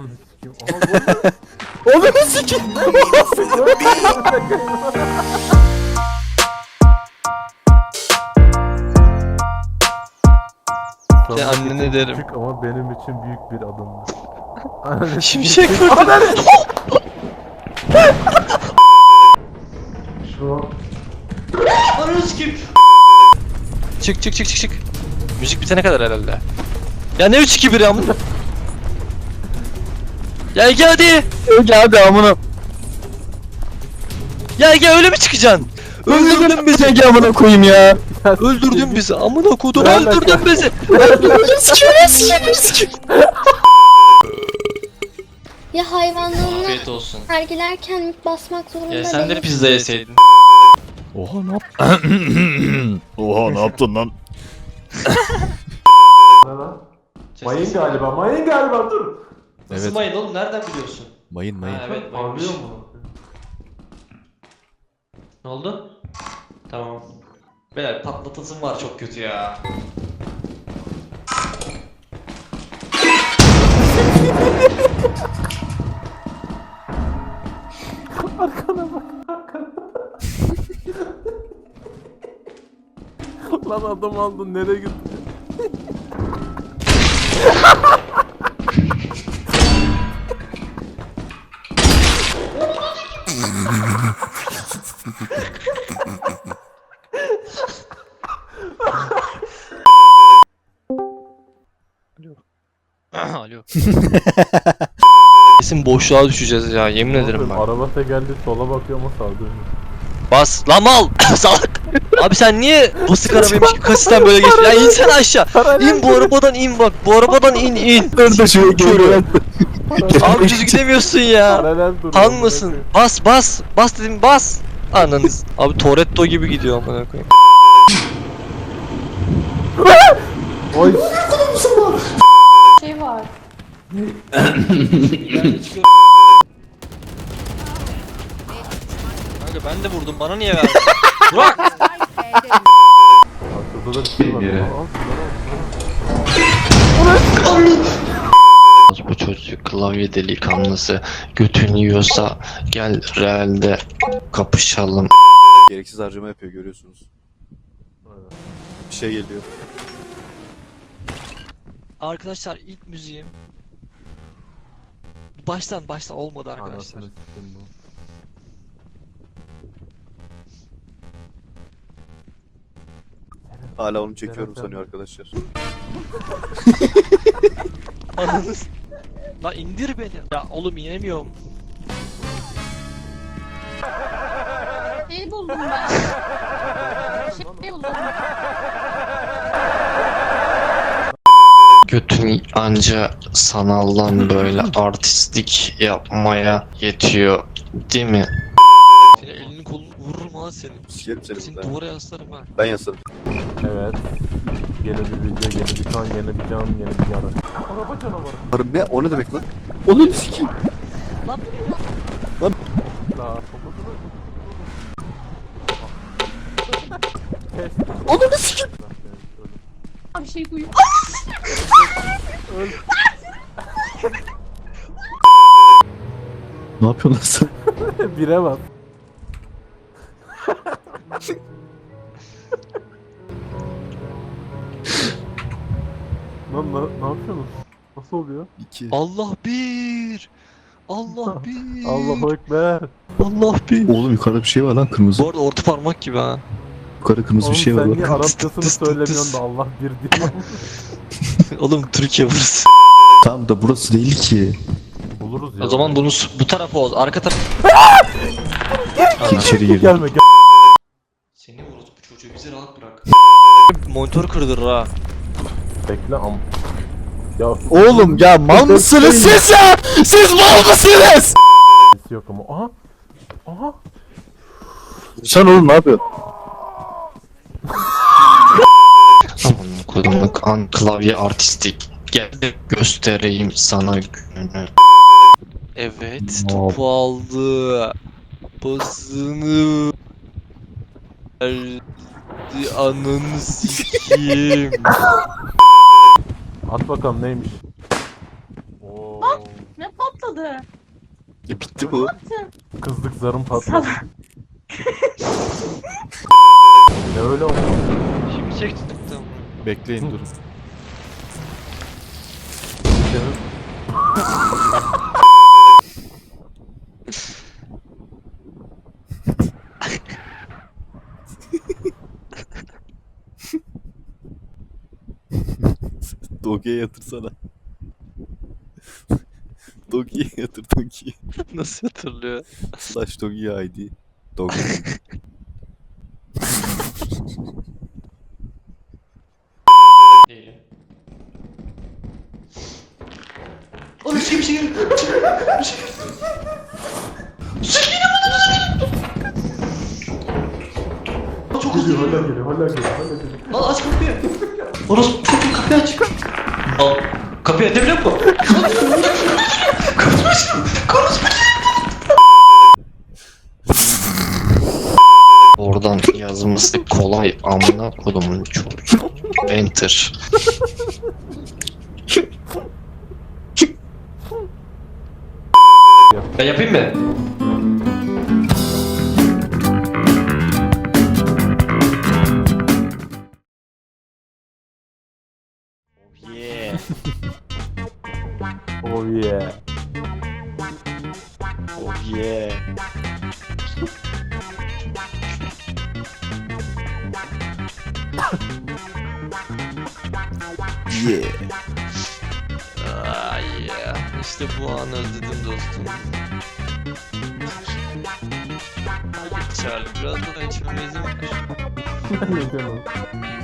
Ananı sikeyim. Onu sikeyim. Ya annene derim. Küçük ama benim için büyük bir adımdı. Ananı Şimşek vurdu. Ananı sikeyim. Çık çık çık çık çık. Müzik bitene kadar herhalde. Ya ne 3 2 1 ya amına. Gel gel hadi. Gel hadi amına. Gel gel öyle mi çıkacaksın? Öldürdün bizi Ege amına koyayım ya. Öldürdün bizi amına kodum öldürdün bizi. Öldürdün sikeyim sikeyim sikeyim. Ya hayvanlarına Afiyet olsun. sergilerken basmak zorunda Ya sen de değil. pizza yeseydin. Oha ne yaptın? Oha ne yaptın lan? Mayın galiba, mayın galiba dur. Nasıl Evet. mayın oğlum nereden biliyorsun? Mayın mayın. Ha, evet mayınmış. Parlıyor mu? Ne oldu? Tamam. Beyler patlatasım var çok kötü ya. Lan adam aldın nereye gitti? Alo. Kesin boşluğa düşeceğiz ya yemin ederim bak. Araba geldi sola bakıyor ama sağa dönüyor. Bas lan mal salak. Abi sen niye basık arabaymış gibi kasisten böyle geçiyorsun? Ya insene aşağı. İn bu arabadan in bak. Bu arabadan in in. Nerede şu Körü. Abi düz gidemiyorsun ya. Han mısın? Bas bas. Bas dedim bas. Ananız. Abi Toretto gibi gidiyor amına koyayım. Oy. Şey var. Kanka ben de vurdum. Bana niye verdin? Burak. Şurada da bir şey var. Al, Bu çocuk klavye delikanlısı götün yiyorsa gel realde kapışalım. Gereksiz harcama yapıyor görüyorsunuz. Bir şey geliyor. Arkadaşlar ilk müziğim. Baştan baştan olmadı arkadaşlar. Anasını sikeyim bu. Hala onu çekiyorum sanıyor arkadaşlar. Ananız. La indir beni. Ya oğlum inemiyorum. Şey buldum ben. Şey buldum. Götün anca sanaldan böyle artistlik yapmaya yetiyor değil mi? Seni elini kolunu vururum ha seni. Sikerim seni Seni burada. duvara yaslarım ha. Ben yasarım. Evet. Yeni bir video, yeni bir kan, yeni bir can, yeni bir yara. Araba canavarı. Harbi ne? O ne demek lan? Onu sikeyim. La. Onu sikeyim. Bir şey Ne yapıyorsun sen? Bire bak. Lan ne, ne yapıyorsunuz? Nasıl oluyor? İki. Allah bir. Allah bir. Allahu Ekber. Allah bir. Oğlum yukarıda bir şey var lan kırmızı. Bu arada orta parmak gibi ha. Yukarıda kırmızı Oğlum bir şey var sen niye bak. Arapçasını söylemiyorsun da Allah bir diyor. Oğlum Türkiye burası. Tamam da burası değil ki. Buluruz ya. O zaman bunu bu tarafa ol. Arka taraf. İçeri girdi. Gelme gel. Seni vurdu bu çocuğu bizi rahat bırak. Monitör kırdırır ha. Bekle am. Ya Oğlum ya mal mısınız siz ya? Siz mal mısınız? Yok ama. Aha. Aha. Sen oğlum ne yapıyorsun? Kodumluk an klavye artistik. Gel de göstereyim sana gününü. Evet topu aldı. Pasını verdi. Ananı sikeyim. At bakalım neymiş. Oo. Ne oldu? E, bitti bu. Kızlık zarım patladı. ne öyle oldu? Şimdi çektim. Bekleyin durun. Doge'ye yatırsana. Doge'ye yatır Doge'ye. Nasıl hatırlıyor? Slash Doge'ye ID. Doge. Değilim. Oğlum bir şey bir şey geliyor. Bir şey Çok hızlı geliyor. hala geliyor, hala geliyor, hala geliyor. Lan aç kapıyı. Orası çok kapıyı aç. Al. Kapıyı açabiliyor musun? Oradan yazması kolay amına kodumun çocuğu. Enter. Ben yapayım mı? Yeah. Oh yeah. Oh yeah. Yeah. Ah yeah. İşte bu anı özledim dostum. Charlie biraz daha içmeme izin ver. Ne?